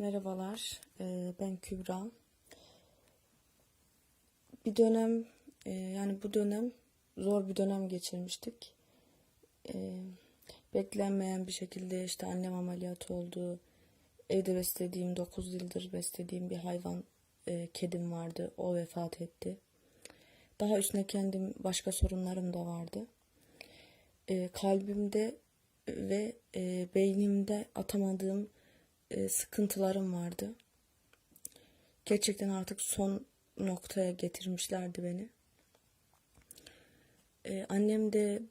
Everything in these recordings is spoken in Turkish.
Merhabalar, ee, ben Kübra. Bir dönem, e, yani bu dönem zor bir dönem geçirmiştik. Ee, Beklenmeyen bir şekilde işte annem ameliyat oldu. Evde beslediğim, 9 yıldır beslediğim bir hayvan, e, kedim vardı. O vefat etti. Daha üstüne kendim başka sorunlarım da vardı. Kalbimde ve e, beynimde atamadığım e, sıkıntılarım vardı. Gerçekten artık son noktaya getirmişlerdi beni. E, annem de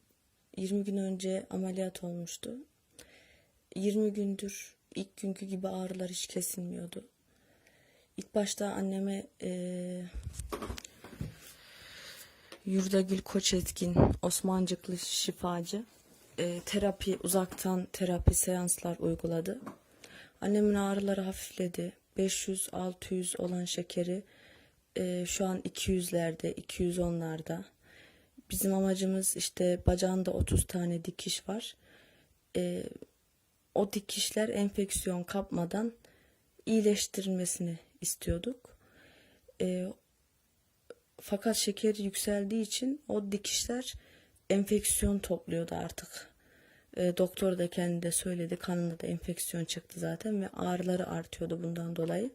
20 gün önce ameliyat olmuştu. 20 gündür ilk günkü gibi ağrılar hiç kesilmiyordu. İlk başta anneme e, Yurdagül Koçetkin, Osmancıklı şifacı e, terapi, uzaktan terapi seanslar uyguladı. Annemin ağrıları hafifledi. 500-600 olan şekeri e, şu an 200'lerde, 210'larda. Bizim amacımız işte bacağında 30 tane dikiş var. E, o dikişler enfeksiyon kapmadan iyileştirilmesini istiyorduk. E, fakat şeker yükseldiği için o dikişler enfeksiyon topluyordu artık. E, doktor da kendi de söyledi. Kanında da enfeksiyon çıktı zaten ve ağrıları artıyordu bundan dolayı.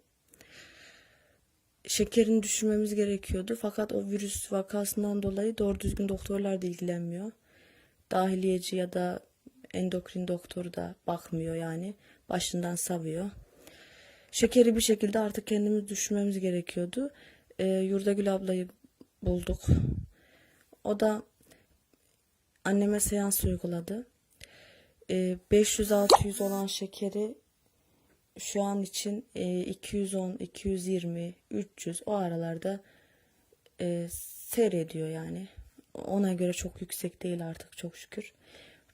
Şekerini düşürmemiz gerekiyordu. Fakat o virüs vakasından dolayı doğru düzgün doktorlar da ilgilenmiyor. Dahiliyeci ya da endokrin doktoru da bakmıyor yani. Başından savıyor. Şekeri bir şekilde artık kendimiz düşürmemiz gerekiyordu. E, Yurdagül ablayı bulduk. O da anneme seans uyguladı. E, 500-600 olan şekeri şu an için e, 210, 220, 300 o aralarda e, seyrediyor yani. Ona göre çok yüksek değil artık çok şükür.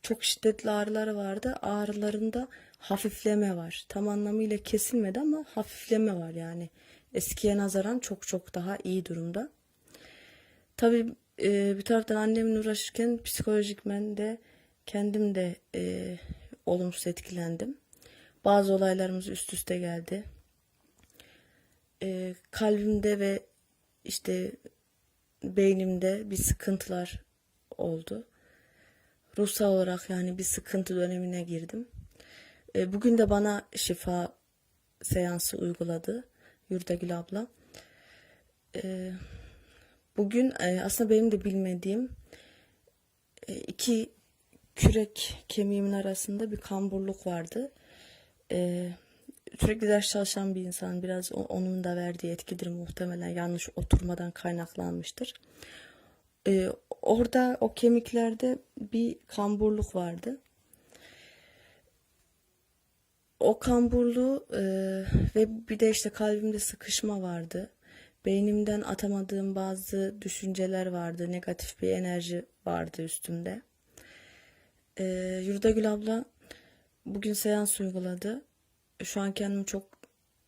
Çok şiddetli ağrıları vardı. Ağrılarında hafifleme var. Tam anlamıyla kesilmedi ama hafifleme var yani. Eskiye nazaran çok çok daha iyi durumda. Tabii e, bir taraftan annemin uğraşırken psikolojikmen de kendim de e, olumsuz etkilendim. Bazı olaylarımız üst üste geldi. E, kalbimde ve işte beynimde bir sıkıntılar oldu. Ruhsal olarak yani bir sıkıntı dönemine girdim. E, bugün de bana şifa seansı uyguladı Yurdagül abla. E, bugün e, aslında benim de bilmediğim e, iki kürek kemiğimin arasında bir kamburluk vardı. Ee, sürekli ders çalışan bir insan biraz onun da verdiği etkidir muhtemelen yanlış oturmadan kaynaklanmıştır. Ee, orada o kemiklerde bir kamburluk vardı. O kamburluğu e, ve bir de işte kalbimde sıkışma vardı. Beynimden atamadığım bazı düşünceler vardı. Negatif bir enerji vardı üstümde. Ee, Yurdagül abla bugün seans uyguladı. Şu an kendimi çok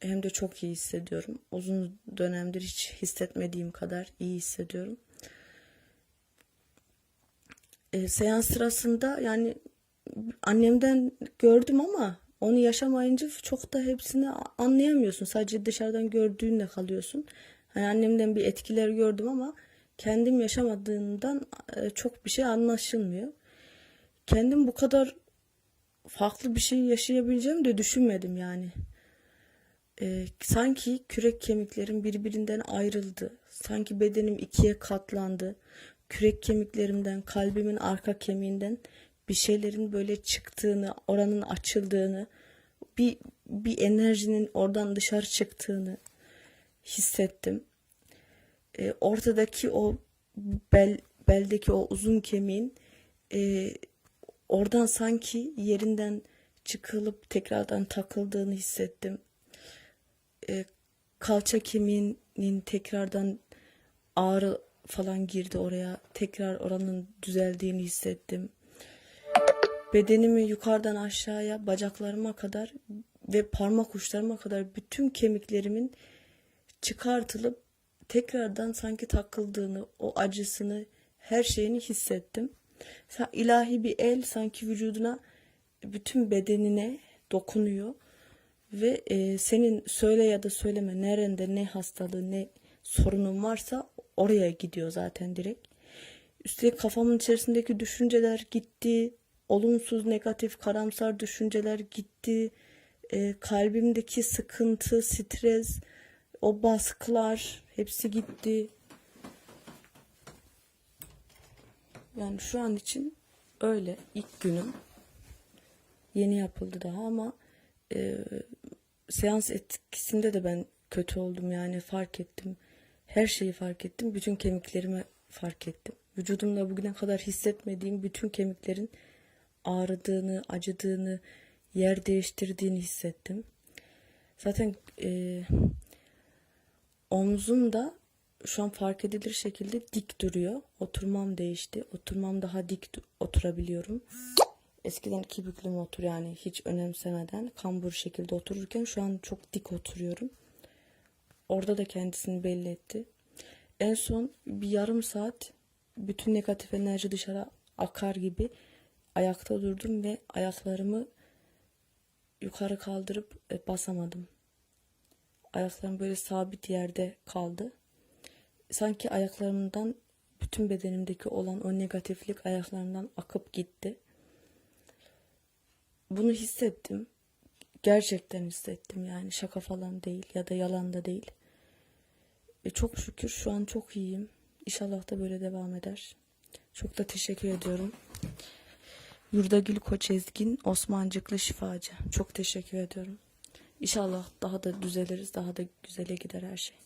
hem de çok iyi hissediyorum. Uzun dönemdir hiç hissetmediğim kadar iyi hissediyorum. Ee, seans sırasında yani annemden gördüm ama onu yaşamayınca çok da hepsini anlayamıyorsun. Sadece dışarıdan gördüğünle kalıyorsun. Hani annemden bir etkiler gördüm ama kendim yaşamadığımdan e, çok bir şey anlaşılmıyor kendim bu kadar farklı bir şey yaşayabileceğimi de düşünmedim yani. Ee, sanki kürek kemiklerim birbirinden ayrıldı. Sanki bedenim ikiye katlandı. Kürek kemiklerimden, kalbimin arka kemiğinden bir şeylerin böyle çıktığını, oranın açıldığını, bir bir enerjinin oradan dışarı çıktığını hissettim. Ee, ortadaki o bel beldeki o uzun kemiğin e, oradan sanki yerinden çıkılıp tekrardan takıldığını hissettim. E, kalça kemiğinin tekrardan ağrı falan girdi oraya. Tekrar oranın düzeldiğini hissettim. Bedenimi yukarıdan aşağıya, bacaklarıma kadar ve parmak uçlarıma kadar bütün kemiklerimin çıkartılıp tekrardan sanki takıldığını, o acısını, her şeyini hissettim. İlahi bir el sanki vücuduna bütün bedenine dokunuyor Ve e, senin söyle ya da söyleme nerede ne hastalığı ne sorunun varsa oraya gidiyor zaten direkt. Üstelik kafamın içerisindeki düşünceler gitti. Olumsuz, negatif, karamsar düşünceler gitti. E, kalbimdeki sıkıntı, stres, o baskılar hepsi gitti. Yani şu an için öyle ilk günüm. Yeni yapıldı daha ama e, seans etkisinde de ben kötü oldum yani fark ettim. Her şeyi fark ettim. Bütün kemiklerimi fark ettim. Vücudumda bugüne kadar hissetmediğim bütün kemiklerin ağrıdığını, acıdığını, yer değiştirdiğini hissettim. Zaten e, omzum da şu an fark edilir şekilde dik duruyor. Oturmam değişti. Oturmam daha dik oturabiliyorum. Eskiden iki büklüm otur yani hiç önemsemeden kambur şekilde otururken şu an çok dik oturuyorum. Orada da kendisini belli etti. En son bir yarım saat bütün negatif enerji dışarı akar gibi ayakta durdum ve ayaklarımı yukarı kaldırıp e, basamadım. Ayaklarım böyle sabit yerde kaldı. Sanki ayaklarımdan bütün bedenimdeki olan o negatiflik ayaklarımdan akıp gitti. Bunu hissettim. Gerçekten hissettim yani şaka falan değil ya da yalan da değil. E, çok şükür şu an çok iyiyim. İnşallah da böyle devam eder. Çok da teşekkür ediyorum. Yurdagül Koç Ezgin, Osmancıklı şifacı. Çok teşekkür ediyorum. İnşallah daha da düzeliriz, daha da güzele gider her şey.